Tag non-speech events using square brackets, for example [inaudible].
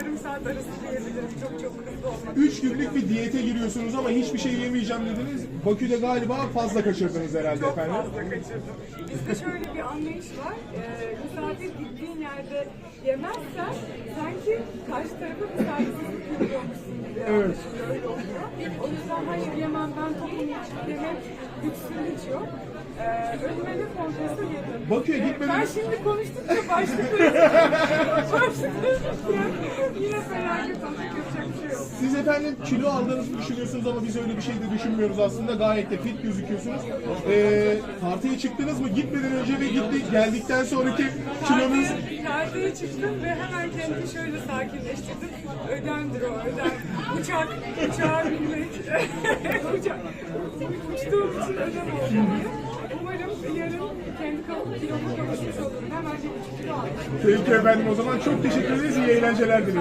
Yarım saat arası diyebilirim. Çok çok hızlı olmak. 3 günlük bir diyete giriyorsunuz ama hiçbir şey yemeyeceğim dediniz. Bakü'de galiba fazla kaçırdınız herhalde Çok efendim. fazla kaçırdım. Bizde şöyle bir anlayış var. Ee, misafir gittiğin yerde yemezsen sanki karşı tarafa saygısızlık yapıyormuşsun gibi. Evet. Öyle oluyor. O yüzden hayır yemem ben tokum demek lüksüm hiç yok. Ee, önüme ne yedim. Bakü'ye Ee, gitmeden- Ben şimdi konuştukça başlıkları [laughs] Siz efendim kilo aldığınızı düşünüyorsunuz ama biz öyle bir şey de düşünmüyoruz aslında. Gayet de fit gözüküyorsunuz. Ee, tartıya çıktınız mı? Gitmeden önce ve gitti, geldikten sonraki kilonuz... Tartıya çıktım ve hemen kendimi şöyle sakinleştirdim. Ödemdir o ödem. Uçak, uçağa binmek. [laughs] Uçak. Uçtuğum için ödem oldu. Umarım yarın kendi kilomu kavuşmuş olurum. Hemen bir buçuk kilo aldım. Peki efendim o zaman çok teşekkür ederiz. İyi eğlenceler dileriz.